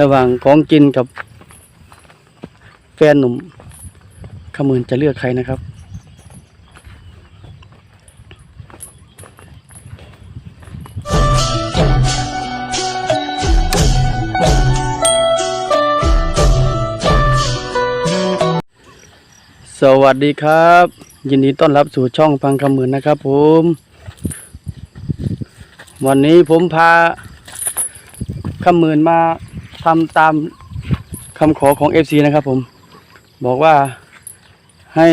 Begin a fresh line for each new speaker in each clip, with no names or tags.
ระหว่างของกินกับแฟนหนุ่มขมืนจะเลือกใครนะครับ สวัสดีครับ ยินดีต้อนรับสู่ช่องฟังคำหมื่นนะครับผม วันนี้ผมพาคำหมื่นมา ทำตามคำขอของ FC นะครับ ผม บอกว่าให้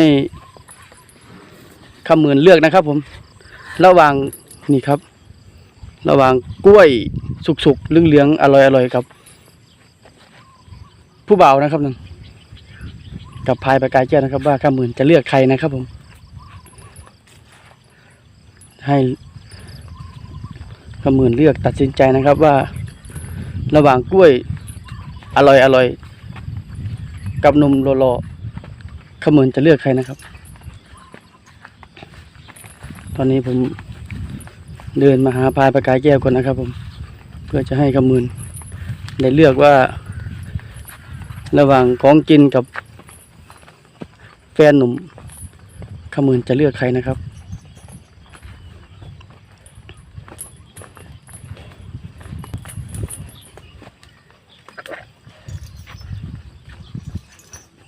คำหมื่นเลือกนะครับ ผม ระหว่างนี่ครับ ระหว่างกล้วยสุกๆเหลืองๆอร่อยๆครับผู้บ่าวนะครับนั่นกับพายประกายแก้วนะครับ ว่าข้าหมื่นจะเลือกใครนะครับ ผม ให้ข้าหมื่นเลือกตัดสินใจนะครับว่า ระหว่างกล้วย อร่อยอร่อยกับนมโลโลขมื่นจะเลือกใครนะครับ ตอนนี้ผมเดินมาหาพายประกายแก้วก่อนนะครับ ผม เพื่อจะให้ขมื่นได้เลือกว่า ระหว่างของกินกับแฟนหนุ่มขมืนจะเลือกใครนะครับ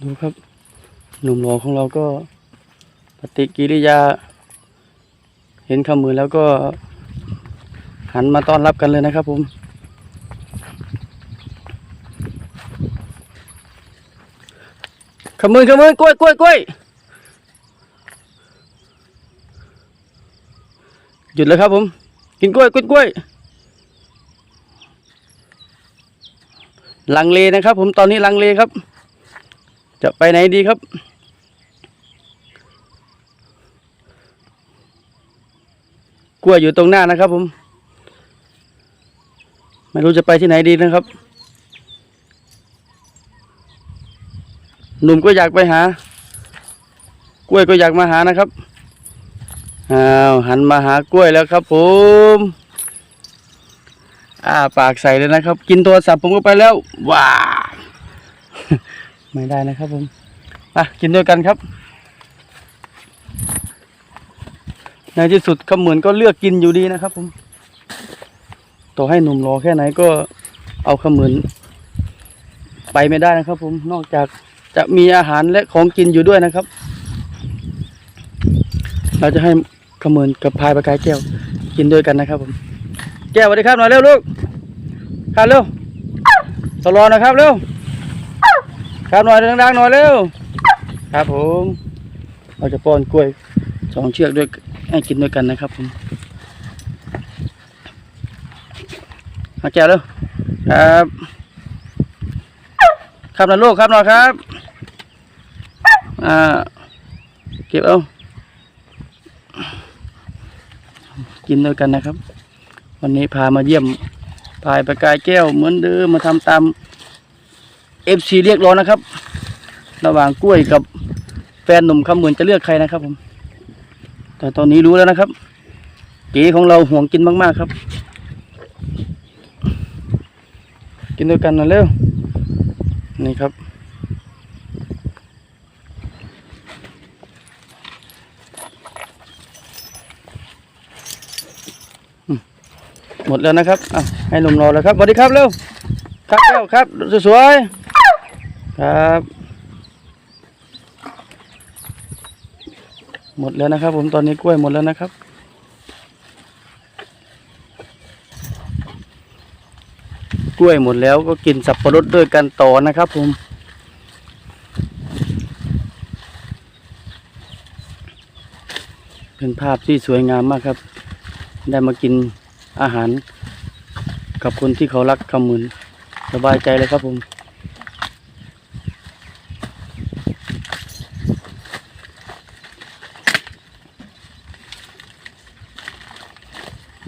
ดูครับ หนุ่มหล่อของเราก็ปฏิกิริยา เห็นขมือแล้วก็ หันมาต้อนรับกันเลยนะครับผมขมืนขมืนกล้วยกล้วยกล้วยหยุดเลยครับผม กินกล้วยกล้วยกล้วยลังเลนะครับผมตอนนี้ลังเลครับ จะไปไหนดีครับ กล้วยอยู่ตรงหน้านะครับผม ไม่รู้จะไปที่ไหนดีนะครับ หนุ่มก็อยากไปหา กล้วยก็อยากมาหานะครับ อ้าวหันมาหากล้วยแล้วครับผมอ้าปากใส่เลยนะครับ กินโทรศัพท์ผมก็ไปแล้วว้า ไม่ได้นะครับผมอะกินด้วยกันครับ ในที่สุดขมือนก็เลือกกินอยู่ดีนะครับผม ต่อให้หนุ่มรอแค่ไหนก็เอาขมือนไปไม่ได้นะครับ ผมนอกจากจะมีอาหารและของกินอยู่ด้วยนะครับ เราจะให้ขมือนกับพายประกายแก้วกินด้วยกันนะครับ ผม แก้วสวัสดีครับหน่อยเร็วลูกครับเร็วตลอดนะครับเร็ว ครับหน่อยดังๆหน่อยเร็วครับผมเราจะป้อนกล้วยสองเชือกด้วยให้กินด้วยกันนะครับผมมาแก้วเร็วครับครับนะลูกครับหน่อยครับอ่าเก็บเอากินด้วยกันนะครับ วันนี้พามาเยี่ยมพายประกายแก้วเหมือนเดิมมาทำตาม เอฟซีเรียกร้องนะครับ ระหว่างกล้วยกับแฟนหนุ่มคำเหมือนจะเลือกใครนะครับผม แต่ตอนนี้รู้แล้วนะครับ เก๋ของเราห่วงกินมากๆครับ กินด้วยกันนะเร็ว นี่ครับ หมดแล้วนะครับอะให้หนุ่มรอแล้วครับสวัสดีครับเร็วครับเร็วครับสวยๆ ครับ หมดแล้วนะครับ ผมตอนนี้กล้วยหมดแล้วนะครับ กล้วยหมดแล้วก็กินสับปะรดด้วยกันต่อนะครับผมเป็นภาพที่สวยงามมากครับ ได้มากินอาหาร กับคนที่เขารักคำมืนสบายใจเลยครับผม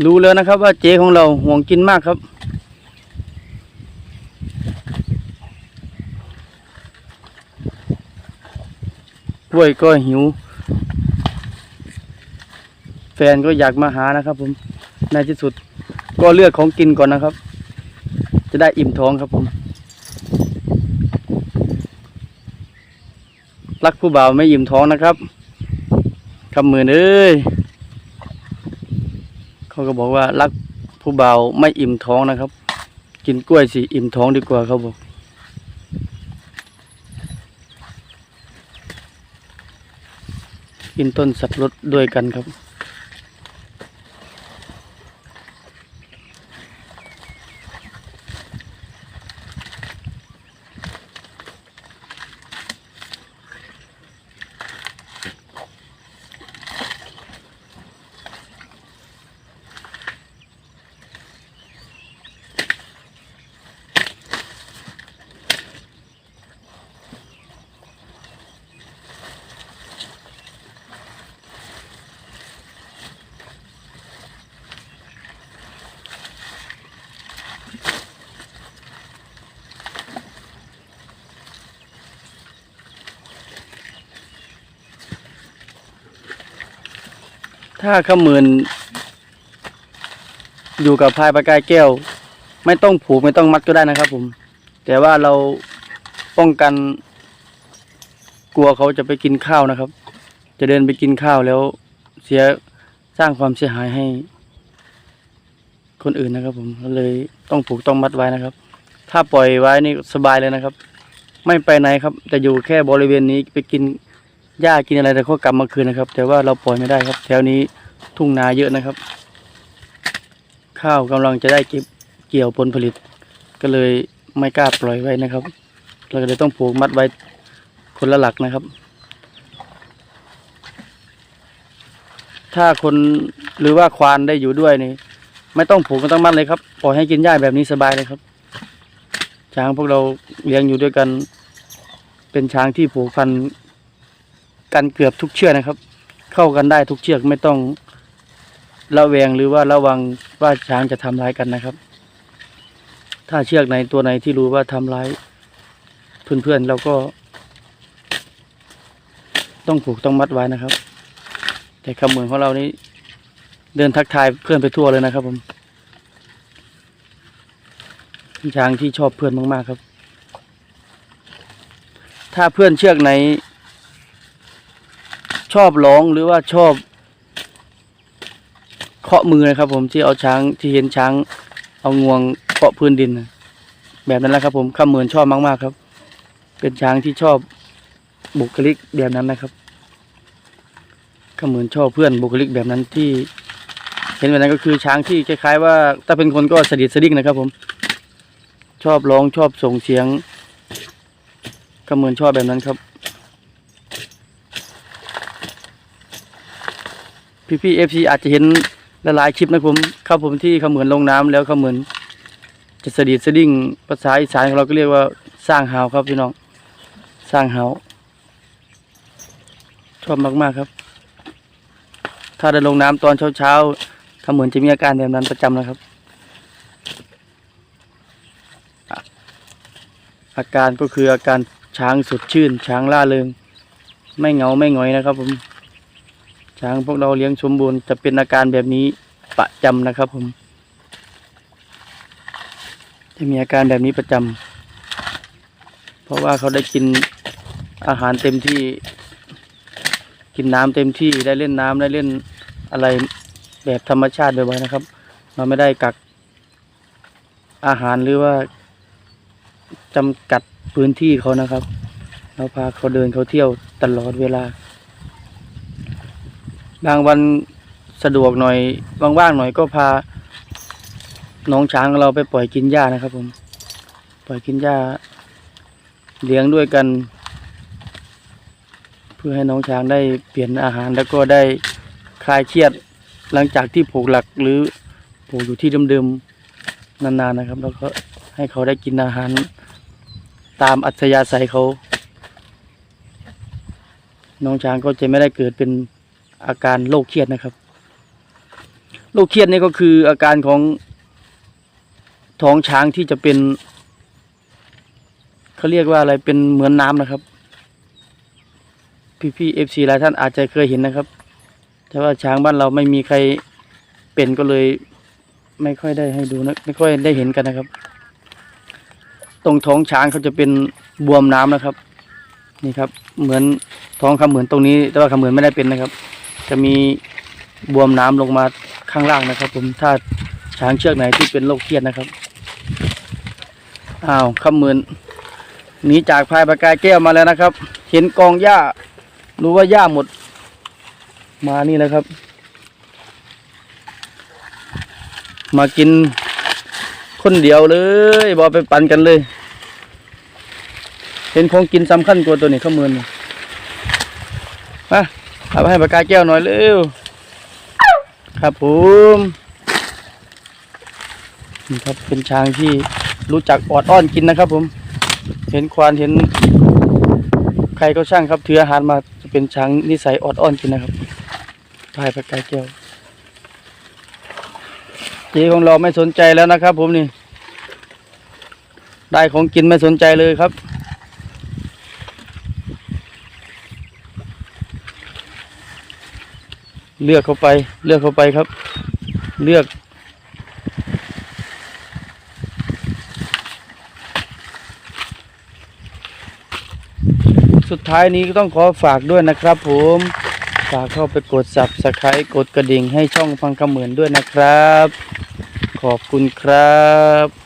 รู้แล้วนะครับว่าเจ๊ของเราห่วงกินมากครับ กล้วยก็หิว แฟนก็อยากมาหานะครับผม ในที่สุดก็เลือกของกินก่อนนะครับ จะได้อิ่มท้องครับผม รักผู้บ่าวไม่อิ่มท้องนะครับคำมือเอ้ย เขาก็บอกว่ารักผู้เบาไม่อิ่มท้องนะครับ กินกล้วยสิอิ่มท้องดีกว่าเขาบอก กินต้นสับปะรดด้วยกันครับ ถ้าขมืนอยู่กับพายประกายแก้ว ไม่ต้องผูกไม่ต้องมัดก็ได้นะครับ ผม แต่ว่าเราป้องกัน กลัวเขาจะไปกินข้าวนะครับ จะเดินไปกินข้าวแล้วเสียสร้างความเสียหายให้ คนอื่นนะครับ ผมก็เลยต้องผูกต้องมัดไว้นะครับ ถ้าปล่อยไว้นี่สบายเลยนะครับ ไม่ไปไหนครับ จะอยู่แค่บริเวณนี้ไปกิน หญ้ากินอะไรแต่เขากลับมาคืนนะครับ แต่ว่าเราปล่อยไม่ได้ครับ แถวนี้ทุ่งนาเยอะนะครับ ข้าวกำลังจะได้เก็บเกี่ยวผลผลิต ก็เลยไม่กล้าปล่อยไว้นะครับ เราก็เลยต้องผูกมัดไว้คนละหลักนะครับ ถ้าคนหรือว่าควานได้อยู่ด้วยนี่ไม่ต้องผูกไม่ต้องมัดเลยครับปล่อยให้กินหญ้าแบบนี้สบายเลยครับ ช้างพวกเราเลี้ยงอยู่ด้วยกัน เป็นช้างที่ผูกพัน กันเกือบทุกเชือกนะครับ เข้ากันได้ทุกเชือกไม่ต้องระแวงหรือว่าระวังว่าช้างจะทำร้ายกันนะครับ ถ้าเชือกไหนตัวไหนที่รู้ว่าทำร้าย เพื่อนๆเราก็ ต้องผูกต้องมัดไว้นะครับ แต่คำเหมือนของเรานี้ เดินทักทายเพื่อนไปทั่วเลยนะครับผมช้างที่ชอบเพื่อนมากๆครับ ถ้าเพื่อนเชือกไหน ชอบร้องหรือว่าชอบเคาะมือนะครับ ผมที่เอาช้างที่เห็นช้าง เอางวงเคาะพื้นดิน แบบนั้นแหละครับ ผมข้าเหมือนชอบมากๆครับ เป็นช้างที่ชอบบุคลิกแบบนั้นนะครับข้าเหมือนชอบเพื่อนบุคลิกแบบนั้นที่เห็นแบบนั้นก็คือช้างที่คล้ายๆ ว่า ถ้าเป็นคนก็สดิดสดิ้งนะครับ ผม ชอบร้องชอบส่งเสียงข้าเหมือนชอบแบบนั้นครับ พี่พี่เอฟซีอาจจะเห็นหลายๆคลิปนะผมครับผมที่เขาเหมือนลงน้ำแล้วเขาเหมือนจะสะดีสะดิ้งภาษาอีสานของเราก็เรียกว่าสร้างหาวครับพี่น้องสร้างหาวชอบมากๆครับ ถ้าได้ลงน้ำตอนเช้าๆเขาเหมือนจะมีอาการแบบนั้นประจำนะครับอะอาการก็คืออาการช้างสดชื่น ช้างล่าเริง ไม่เหงาไม่หงอยนะครับผม ช้างพวกเราเลี้ยงสมบูรณ์จะเป็นอาการแบบนี้ประจำนะครับผม จะมีอาการแบบนี้ประจำเพราะว่าเขาได้กินอาหารเต็มที่ กินน้ำเต็มที่ได้เล่นน้ำได้เล่นอะไรแบบธรรมชาติบ่อยๆนะครับ เราไม่ได้กักอาหารหรือว่าจำกัดพื้นที่เขานะครับ เราพาเขาเดินเขาเที่ยวตลอดเวลา บางวันสะดวกหน่อยว่างๆหน่อยก็พาน้องช้างเราไปปล่อยกินหญ้านะครับ ผม ปล่อยกินหญ้า เลี้ยงด้วยกัน เพื่อให้น้องช้างได้เปลี่ยนอาหารแล้วก็ได้คลายเครียดหลังจากที่ผูกหลักหรือผูกอยู่ที่เดิมๆนานๆนะครับ แล้วก็ให้เขาได้กินอาหาร ตามอัธยาศัยเขา น้องช้างก็จะไม่ได้เกิดเป็น อาการโรคเครียดนะครับโรคเครียดนี่ก็คืออาการของท้องช้างที่จะเป็นเขาเรียกว่าอะไรเป็นเหมือนน้ำนะครับ พี่พี่เอฟซีหลายท่านอาจจะเคยเห็นนะครับ แต่ว่าช้างบ้านเราไม่มีใครเป็นก็เลย ไม่ค่อยได้ให้ดูนะไม่ค่อยได้เห็นกันนะครับ ตรงท้องช้างเขาจะเป็นบวมน้ำนะครับ นี่ครับ เหมือนท้องคำเหมือนตรงนี้ แต่ว่าคำเหมือนไม่ได้เป็นนะครับ จะมีบวมน้ำลงมาข้างล่างนะครับ ผมถ้าช้างเชือกไหนที่เป็นโรคเครียดนะครับอ้าวคำเหมือนหนีจากพายปากกายแก้วมาแล้วนะครับ เห็นกองหญ้ารู้ว่าหญ้าหมด มานี่แล้วครับ มากินคนเดียวเลยบอไปปั่นกันเลย เห็นของกินสำคัญกว่าตัวนี้ข้ามือนมา เอาไปให้ปากกาแก้วหน่อยเร็ว ครับผมนี่ครับเป็นช้างที่รู้จักออดอ้อนกินนะครับผม เห็นควานเห็น ใครก็ช่างครับถืออาหารมาจะเป็นช้างนิสัยออดอ้อนกินนะครับพายปากกาแก้วเจ๊ของเราไม่สนใจแล้วนะครับผมนี่ ได้ของกินไม่สนใจเลยครับ เลือกเข้าไป เลือกเข้าไปครับ เลือก สุดท้ายนี้ก็ต้องขอฝากด้วยนะครับผมฝากเข้าไปกด subscribe กดกระดิ่งให้ช่องฟังคำเหมือนด้วยนะครับ ขอบคุณครับ